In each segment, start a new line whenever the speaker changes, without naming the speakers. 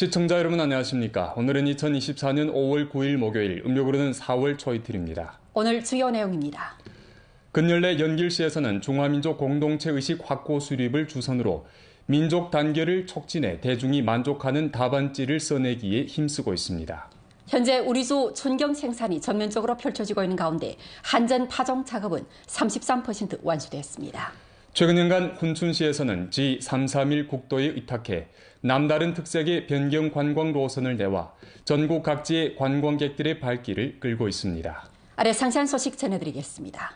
시청자 여러분 안녕하십니까? 오늘은 2024년 5월 9일 목요일, 음력으로는 4월 초이틀입니다.
오늘 주요 내용입니다.
근열 내 연길시에서는 중화민족 공동체 의식 확고 수립을 주선으로 민족 단결을 촉진해 대중이 만족하는 답안지를 써내기에 힘쓰고 있습니다.
현재 우리주 춘경 생산이 전면적으로 펼쳐지고 있는 가운데 한전 파종 작업은 33% 완수됐습니다.
최근 연간 훈춘시에서는 G331 국도에 의탁해 남다른 특색의 변경 관광 노선을 내와 전국 각지의 관광객들의 발길을 끌고 있습니다.
아래 상세한 소식 전해드리겠습니다.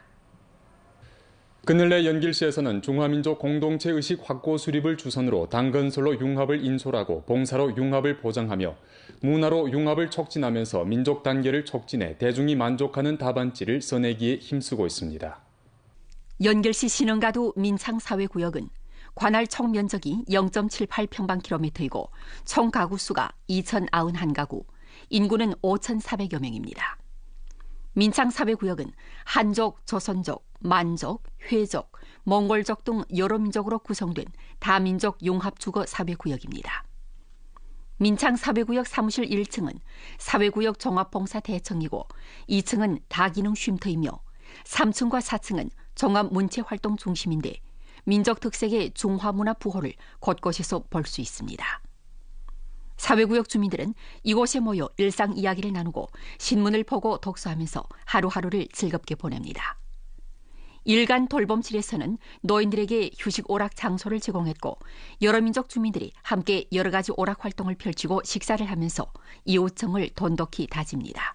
그늘 내 연길시에서는 중화민족 공동체 의식 확고 수립을 주선으로 당건설로 융합을 인솔하고 봉사로 융합을 보장하며 문화로 융합을 촉진하면서 민족 단계를 촉진해 대중이 만족하는 답안지를 써내기에 힘쓰고 있습니다.
연결시 신흥가도 민창사회구역은 관할 총 면적이 0.78평방킬로미터이고 총 가구 수가 2,091가구, 인구는 5,400여 명입니다. 민창사회구역은 한족, 조선족, 만족, 회족, 몽골족 등 여러 민족으로 구성된 다민족 용합주거 사회구역입니다. 민창사회구역 사무실 1층은 사회구역 종합봉사 대청이고 2층은 다기능 쉼터이며 3층과 4층은 종합 문체 활동 중심인데 민족 특색의 중화 문화 부호를 곳곳에서 볼 수 있습니다. 사회구역 주민들은 이곳에 모여 일상 이야기를 나누고 신문을 보고 독서하면서 하루하루를 즐겁게 보냅니다. 일간 돌봄실에서는 노인들에게 휴식 오락 장소를 제공했고 여러 민족 주민들이 함께 여러 가지 오락 활동을 펼치고 식사를 하면서 이웃정을 돈독히 다집니다.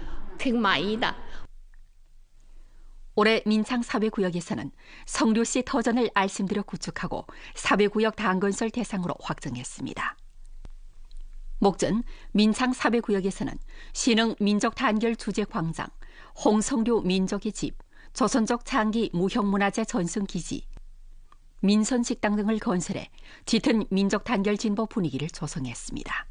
백마이다.
올해 민창 사회구역에서는 성료시 터전을 알심대로 구축하고 사회구역 당건설 대상으로 확정했습니다. 목전 민창 사회구역에서는 신흥 민족 단결 주제 광장, 홍성류 민족의 집, 조선족 장기 무형문화재 전승기지, 민선식당 등을 건설해 짙은 민족 단결 진보 분위기를 조성했습니다.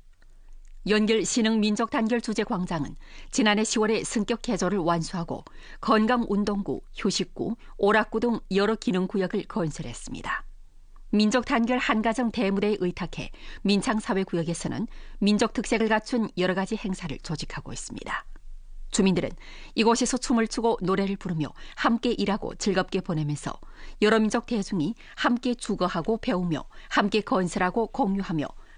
연결 신흥 민족 단결 주제 광장은 지난해 10월에 승격 개조를 완수하고 건강 운동구, 휴식구, 오락구 등 여러 기능 구역을 건설했습니다. 민족 단결 한가정 대무대에 의탁해 민창 사회 구역에서는 민족 특색을 갖춘 여러 가지 행사를 조직하고 있습니다. 주민들은 이곳에서 춤을 추고 노래를 부르며 함께 일하고 즐겁게 보내면서 여러 민족 대중이 함께 주거하고 배우며 함께 건설하고 공유하며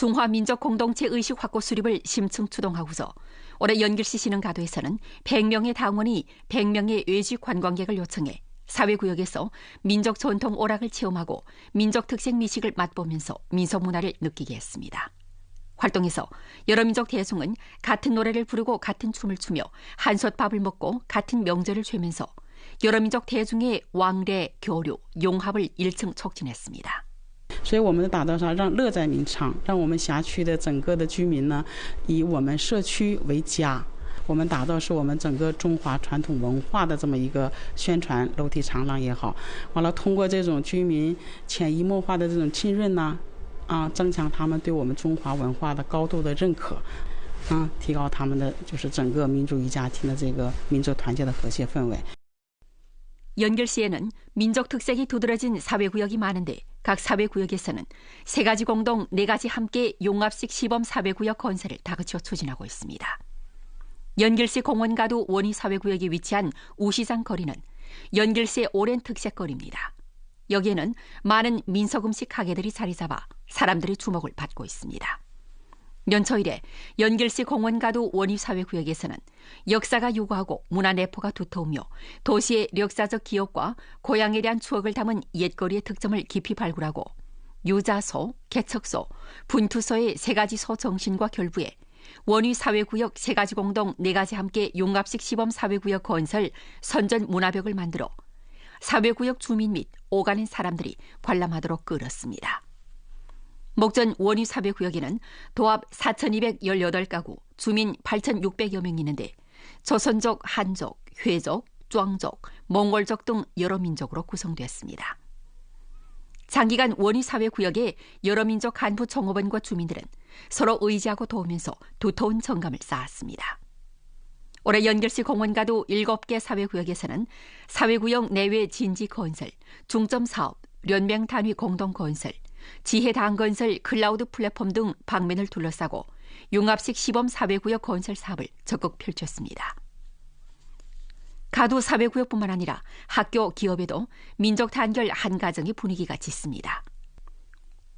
중화민족 공동체 의식 확고 수립을 심층 추동하고서 올해 연길시 신흥가도에서는 100명의 당원이 100명의 외지 관광객을 요청해 사회구역에서 민족 전통 오락을 체험하고 민족 특색 미식을 맛보면서 민속 문화를 느끼게 했습니다. 활동에서 여러 민족 대중은 같은 노래를 부르고 같은 춤을 추며 한솥 밥을 먹고 같은 명절을 죄면서 여러 민족 대중의 왕래, 교류, 용합을 일층 촉진했습니다.
所以我们的打造上让乐在民昌，让我们辖区的整个的居民呢，以我们社区为家。我们打造是我们整个中华传统文化的这么一个宣传楼梯长廊也好，完了通过这种居民潜移默化的这种浸润呢，啊，增强他们对我们中华文化的高度的认可，啊，提高他们的就是整个民族一家庭的这个民族团结的和谐氛围。
연결시에는 민족 특색이 두드러진 사회구역이 많은데 각 사회구역에서는 세 가지 공동, 네 가지 함께 용합식 시범 사회구역 건설을 다그쳐 추진하고 있습니다. 연길시 공원가도 원희 사회구역에 위치한 우시장 거리는 연길시의 오랜 특색거리입니다. 여기에는 많은 민속음식 가게들이 자리 잡아 사람들의 주목을 받고 있습니다. 연초 이래 연길시 공원가도 원희사회 구역에서는 역사가 요구하고 문화 내포가 두터우며 도시의 역사적 기억과 고향에 대한 추억을 담은 옛거리의 특점을 깊이 발굴하고 유자소, 개척소, 분투소의 세 가지 소 정신과 결부에 원희 사회구역 세 가지 공동 네 가지 함께 용합식 시범 사회구역 건설 선전 문화벽을 만들어 사회구역 주민 및 오가는 사람들이 관람하도록 끌었습니다. 목전 원희 사회구역에는 도합 4,218가구, 주민 8,600여 명이 있는데 조선족, 한족, 회족, 壮족, 몽골족 등 여러 민족으로 구성되었습니다. 장기간 원희 사회 구역의 여러 민족 간부 정호원과 주민들은 서로 의지하고 도우면서 두터운 정감을 쌓았습니다. 올해 연결시 공원가도 7개 사회 구역에서는 사회 구역 내외 진지 건설, 중점 사업, 연명 단위 공동 건설, 지혜 당 건설 클라우드 플랫폼 등 방면을 둘러싸고 융합식 시범 사회구역 건설 사업을 적극 펼쳤습니다. 가도 사회구역뿐만 아니라 학교, 기업에도 민족 단결 한 가정의 분위기가 짙습니다.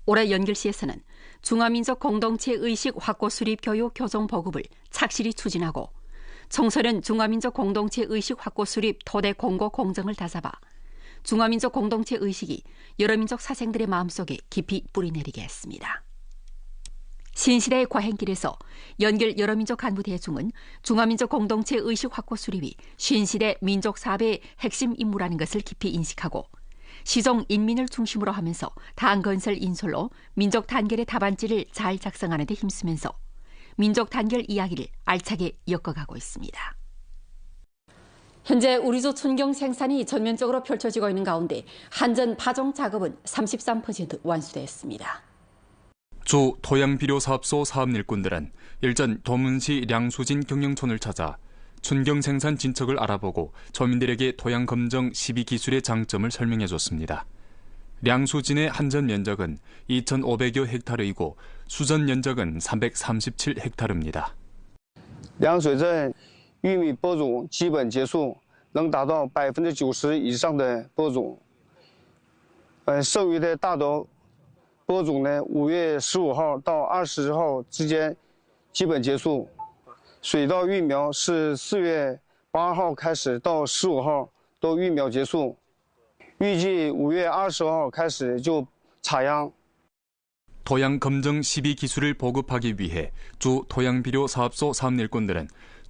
올해 연길시에서는 중화민족 공동체 의식 확고 수립 교육 교정 보급을 착실히 추진하고 청소년 중화민족 공동체 의식 확고 수립 토대 공고 공정을 다잡아 중화민족 공동체 의식이 여러 민족 사생들의 마음속에 깊이 뿌리내리게 했습니다. 신시대의 과행길에서 연결 여러민족 간부 대중은 중화민족 공동체 의식 확고 수립이 신시대 민족 사업의 핵심 임무라는 것을 깊이 인식하고 시종 인민을 중심으로 하면서 당 건설 인솔로 민족 단결의 답안지를 잘 작성하는 데 힘쓰면서 민족 단결 이야기를 알차게 엮어가고 있습니다. 현재 우리조 촌경 생산이 전면적으로 펼쳐지고 있는 가운데 한전 파종 작업은 33% 완수됐습니다.
조 토양비료사업소 사업일꾼들은 일전 도문시 량수진 경영촌을 찾아 촌경 생산 진척을 알아보고 서민들에게 토양 검정 12 기술의 장점을 설명해 줬습니다. 량수진의 한전 면적은 2,500여 헥타르이고 수전 면적은 337헥타르입니다.
량수진 玉米播种基本结束，能达到百分之九十以上的播种。呃，剩余的大多播种呢，五月十五号到二十号之间基本结束。水稻育苗是四月八号开始到十五号都育苗结束，预计五月二十号开始就插秧。
토양 검정 시비 기술을 보급하기 위해 주 토양비료 사업소 사업 일꾼들은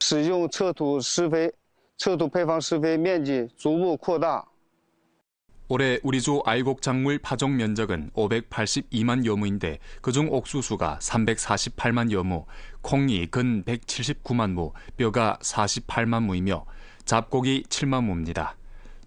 使用测土施肥、测土配方施肥面积逐步扩大。
올해 우리주 아이곡 작물 파종 면적은 582만 여무인데 그중 옥수수가 348만 여무, 콩이 근 179만 무, 뼈가 48만 무이며 잡곡이 7만 무입니다.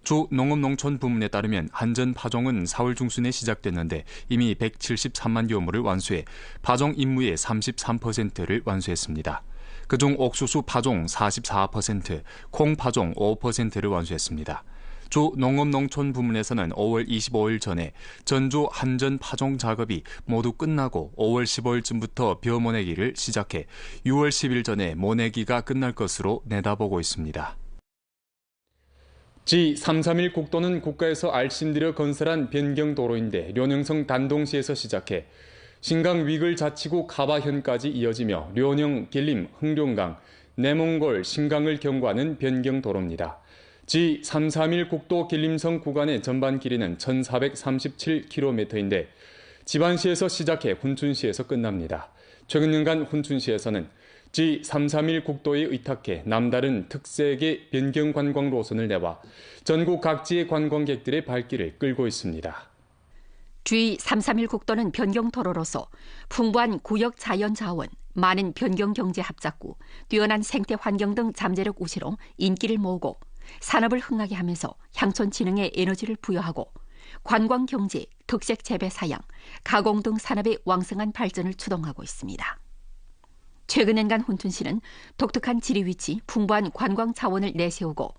주 농업농촌 부문에 따르면 한전 파종은 4월 중순에 시작됐는데 이미 173만 여무를 완수해 파종 임무의 33%를 완수했습니다. 그중 옥수수 파종 44%, 콩 파종 5%를 완수했습니다. 주 농업농촌 부문에서는 5월 25일 전에 전주 한전 파종 작업이 모두 끝나고 5월 15일쯤부터 벼 모내기를 시작해 6월 10일 전에 모내기가 끝날 것으로 내다보고 있습니다. G331 국도는 국가에서 알심들여 건설한 변경도로인데 련영성 단동시에서 시작해 신강 위글 자치구 가바현까지 이어지며 련영, 길림, 흥룡강, 내몽골, 신강을 경과하는 변경도로입니다. G331 국도 길림성 구간의 전반 길이는 1437km인데 지반시에서 시작해 훈춘시에서 끝납니다. 최근 년간 훈춘시에서는 G331 국도에 의탁해 남다른 특색의 변경 관광 노선을 내와 전국 각지의 관광객들의 발길을 끌고 있습니다.
G331 국도는 변경 도로로서 풍부한 구역 자연 자원, 많은 변경 경제 합작구, 뛰어난 생태 환경 등 잠재력 우시로 인기를 모으고 산업을 흥하게 하면서 향촌 진흥에 에너지를 부여하고 관광 경제, 특색 재배 사양, 가공 등 산업의 왕성한 발전을 추동하고 있습니다. 최근엔간 혼춘시는 독특한 지리 위치, 풍부한 관광 자원을 내세우고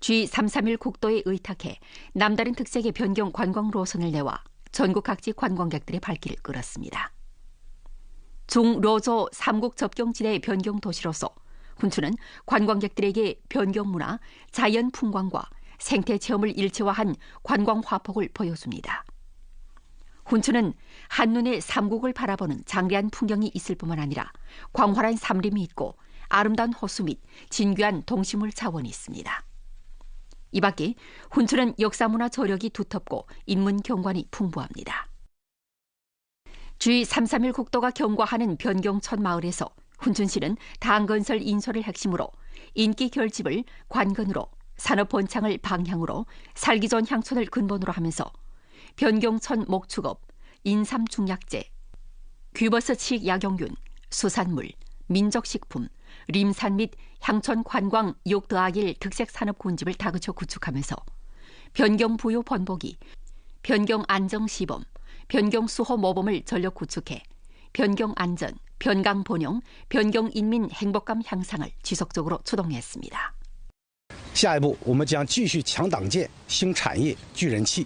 G331 국도에 의탁해 남다른 특색의 변경 관광 노선을 내와 전국 각지 관광객들의 발길을 끌었습니다. 중로조 삼국 접경지대의 변경 도시로서 훈춘은 관광객들에게 변경 문화, 자연 풍광과 생태 체험을 일체화한 관광 화폭을 보여줍니다. 훈춘은 한눈에 삼국을 바라보는 장대한 풍경이 있을 뿐만 아니라 광활한 삼림이 있고 아름다운 호수 및 진귀한 동식물 자원이 있습니다. 이 밖에 훈춘은 역사문화 저력이 두텁고 인문 경관이 풍부합니다. G331 국도가 경과하는 변경천 마을에서 훈춘시는 당건설 인솔을 핵심으로 인기 결집을 관건으로 산업 본창을 방향으로 살기 좋은 향촌을 근본으로 하면서 변경천 목축업, 인삼 중약재, 귀버섯식 약용균, 수산물, 민족식품, 림산 및 향촌 관광 욕더하길 특색 산업 군집을 다그쳐 구축하면서 변경 부요 번복이, 변경 안정 시범, 변경 수호 모범을 전력 구축해 변경 안전, 변강 번영, 변경 인민 행복감 향상을 지속적으로 추동했습니다.
下一步，我们将继续强党建、兴产业、聚人气、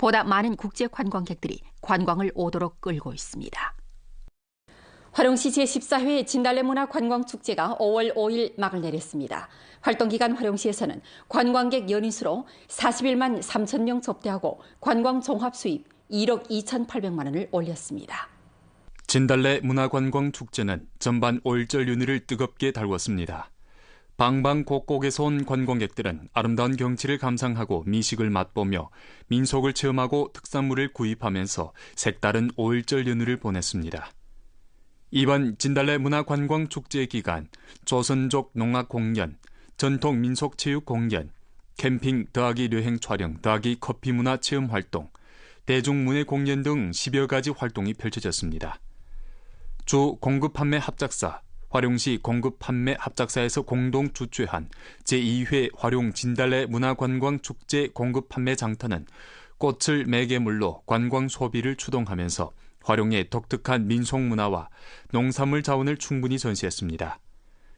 보다 많은 국제 관광객들이 관광을 오도록 끌고 있습니다. 화룡시 제14회 진달래 문화 관광 축제가 5월 5일 막을 내렸습니다. 활동 기간 화룡시에서는 관광객 연인 수로 41만 3천 명 접대하고 관광 종합 수입 1억 2,800만 원을 올렸습니다.
진달래 문화관광 축제는 전반 올절 윤희를 뜨겁게 달궜습니다. 방방곡곡에서 온 관광객들은 아름다운 경치를 감상하고 미식을 맛보며 민속을 체험하고 특산물을 구입하면서 색다른 5일절 연휴를 보냈습니다. 이번 진달래 문화관광 축제 기간 조선족 농악 공연, 전통 민속 체육 공연, 캠핑 더하기 여행 촬영 더하기 커피 문화 체험 활동, 대중문예 공연 등 10여 가지 활동이 펼쳐졌습니다. 주 공급 판매 합작사, 화룡시 공급 판매 합작사에서 공동 주최한 제2회 화룡 진달래 문화관광 축제 공급 판매 장터는 꽃을 매개물로 관광 소비를 추동하면서 화룡의 독특한 민속 문화와 농산물 자원을 충분히 전시했습니다.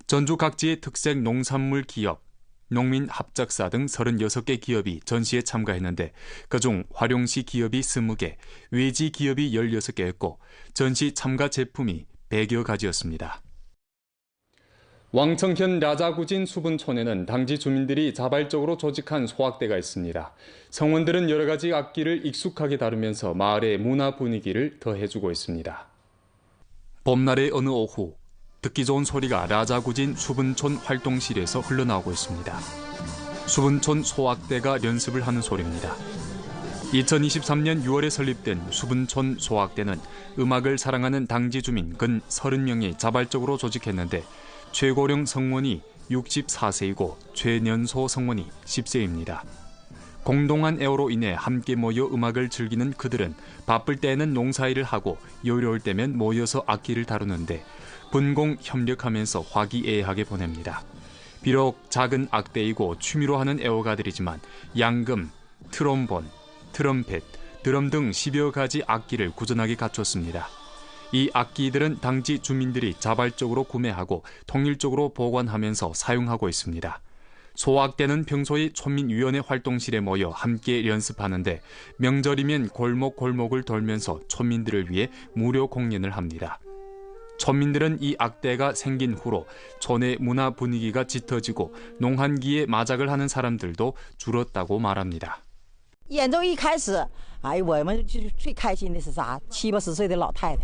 전주 각지의 특색 농산물 기업, 농민 합작사 등 36개 기업이 전시에 참가했는데 그중 화룡시 기업이 20개, 외지 기업이 16개였고 전시 참가 제품이 100여 가지였습니다. 왕청현 라자구진 수분촌에는 당지 주민들이 자발적으로 조직한 소학대가 있습니다. 성원들은 여러 가지 악기를 익숙하게 다루면서 마을의 문화 분위기를 더해주고 있습니다. 봄날의 어느 오후 듣기 좋은 소리가 라자구진 수분촌 활동실에서 흘러나오고 있습니다. 수분촌 소학대가 연습을 하는 소리입니다. 2023년 6월에 설립된 수분촌 소학대는 음악을 사랑하는 당지 주민 근 30명이 자발적으로 조직했는데 최고령 성원이 64세이고 최년소 성원이 10세입니다. 공동한 애호로 인해 함께 모여 음악을 즐기는 그들은 바쁠 때에는 농사일을 하고 여유로울 때면 모여서 악기를 다루는데 분공 협력하면서 화기애애하게 보냅니다. 비록 작은 악대이고 취미로 하는 애호가들이지만 양금, 트롬본, 트럼펫, 드럼 등 10여 가지 악기를 꾸준하게 갖췄습니다. 이 악기들은 당지 주민들이 자발적으로 구매하고 통일적으로 보관하면서 사용하고 있습니다. 소악대는 평소에 촌민위원회 활동실에 모여 함께 연습하는데 명절이면 골목 골목을 돌면서 촌민들을 위해 무료 공연을 합니다. 촌민들은 이 악대가 생긴 후로 촌의 문화 분위기가 짙어지고 농한기에 마작을 하는 사람들도 줄었다고 말합니다.
演奏一开始，哎，我们就是最开心的是啥？七八十岁的老太太，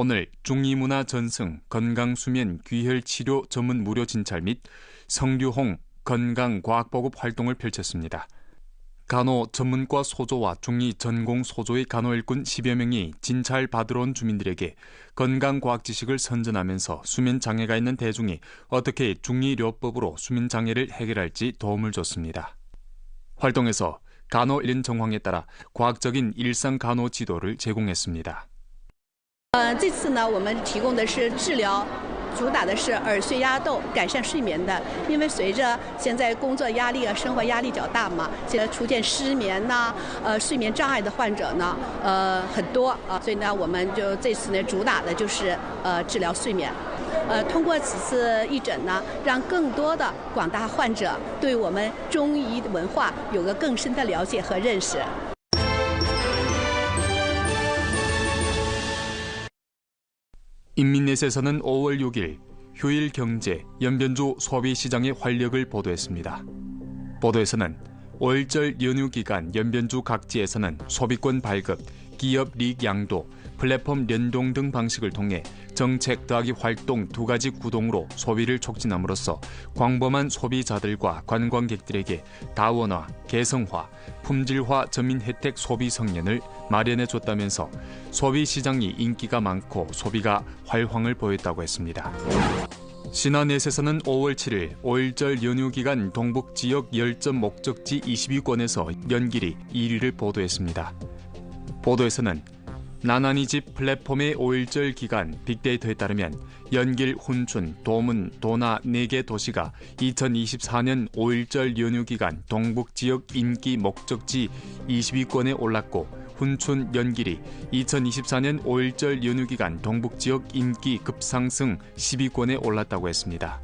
오늘 중이문화 전승 건강 수면 귀혈 치료 전문 무료 진찰 및 성류홍 건강 과학 보급 활동을 펼쳤습니다. 간호 전문과 소조와 중이 전공 소조의 간호 일꾼 10여 명이 진찰 받으러 온 주민들에게 건강 과학 지식을 선전하면서 수면 장애가 있는 대중이 어떻게 중이료법으로 수면 장애를 해결할지 도움을 줬습니다. 활동에서 간호 일인 정황에 따라 과학적인 일상 간호 지도를 제공했습니다.
呃，这次呢，我们提供的是治疗，主打的是耳穴压豆，改善睡眠的。因为随着现在工作压力啊，生活压力较大嘛，现在出现失眠呐、呃睡眠障碍的患者呢，呃很多啊，所以呢，我们就这次呢，主打的就是呃治疗睡眠。呃，通过此次义诊呢，让更多的广大患者对我们中医文化有个更深的了解和认识。
인민넷에서는 5월 6일 휴일 경제 연변주 소비 시장의 활력을 보도했습니다. 보도에서는 5일절 연휴 기간 연변주 각지에서는 소비권 발급, 기업 리익 양도, 플랫폼 연동 등 방식을 통해 정책 더하기 활동 두 가지 구동으로 소비를 촉진함으로써 광범한 소비자들과 관광객들에게 다원화, 개성화, 품질화 전민 혜택 소비 성년을 마련해 줬다면서 소비 시장이 인기가 많고 소비가 활황을 보였다고 했습니다. 신한넷에서는 5월 7일 5일절 연휴 기간 동북 지역 열점 목적지 22건에서 연길이 1위를 보도했습니다. 보도에서는 나나니 집 플랫폼의 5일절 기간 빅데이터에 따르면 연길, 훈춘, 도문, 도나 4개 도시가 2024년 5일절 연휴 기간 동북 지역 인기 목적지 22건에 올랐고 훈춘, 연길이 2024년 5일절 연휴 기간 동북 지역 인기 급상승 10위권에 올랐다고 했습니다.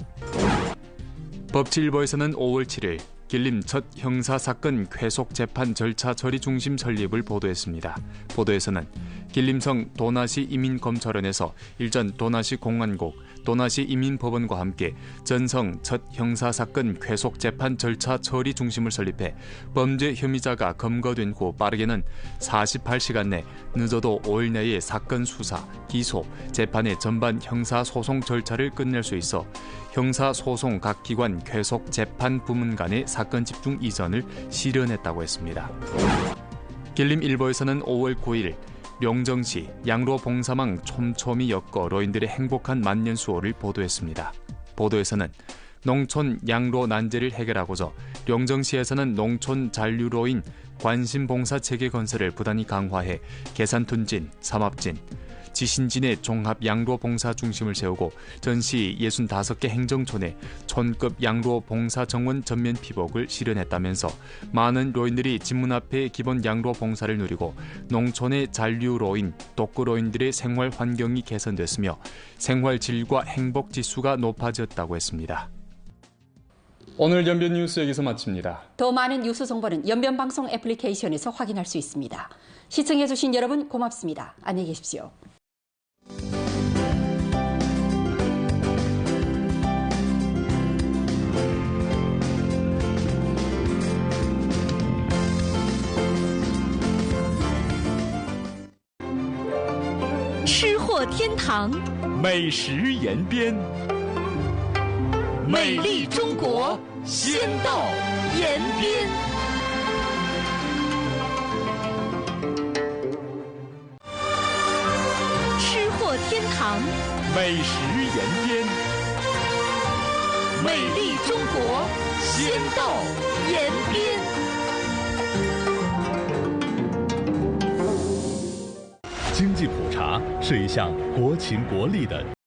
법치 일보에서는 5월 7일 길림 첫 형사사건 쾌속 재판 절차 처리 중심 설립을 보도했습니다. 보도에서는 길림성 도나시 이민검찰원에서 일전 도나시 공안국, 도나시 이민법원과 함께 전성 첫 형사사건 쾌속 재판 절차 처리 중심을 설립해 범죄 혐의자가 검거된 후 빠르게는 48시간 내 늦어도 5일 내에 사건 수사, 기소, 재판의 전반 형사소송 절차를 끝낼 수 있어 형사소송 각 기관 쾌속 재판 부문 간의 사건 집중 이전을 실현했다고 했습니다. 길림일보에서는 5월 9일 명정시 양로 봉사망 촘촘히 엮어 로인들의 행복한 만년 수호를 보도했습니다. 보도에서는 농촌 양로 난제를 해결하고자 영정시에서는 농촌 잔류로인 관심봉사 체계 건설을 부단히 강화해 계산툰진, 삼합진, 지신진의 종합 양로 봉사 중심을 세우고 전시 65개 행정촌에 촌급 양로 봉사 정원 전면 피복을 실현했다면서 많은 로인들이 집문 앞에 기본 양로 봉사를 누리고 농촌의 잔류 로인, 독거 로인들의 생활 환경이 개선됐으며 생활 질과 행복 지수가 높아졌다고 했습니다. 오늘 연변 뉴스 여기서 마칩니다.
더 많은 뉴스 정보는 연변 방송 애플리케이션에서 확인할 수 있습니다. 시청해주신 여러분 고맙습니다. 안녕히 계십시오.
“天堂”
美食延边，
美丽中国先到延边。吃货天堂，
美食延边，
美丽中国先到延边。
是一项国情国力的。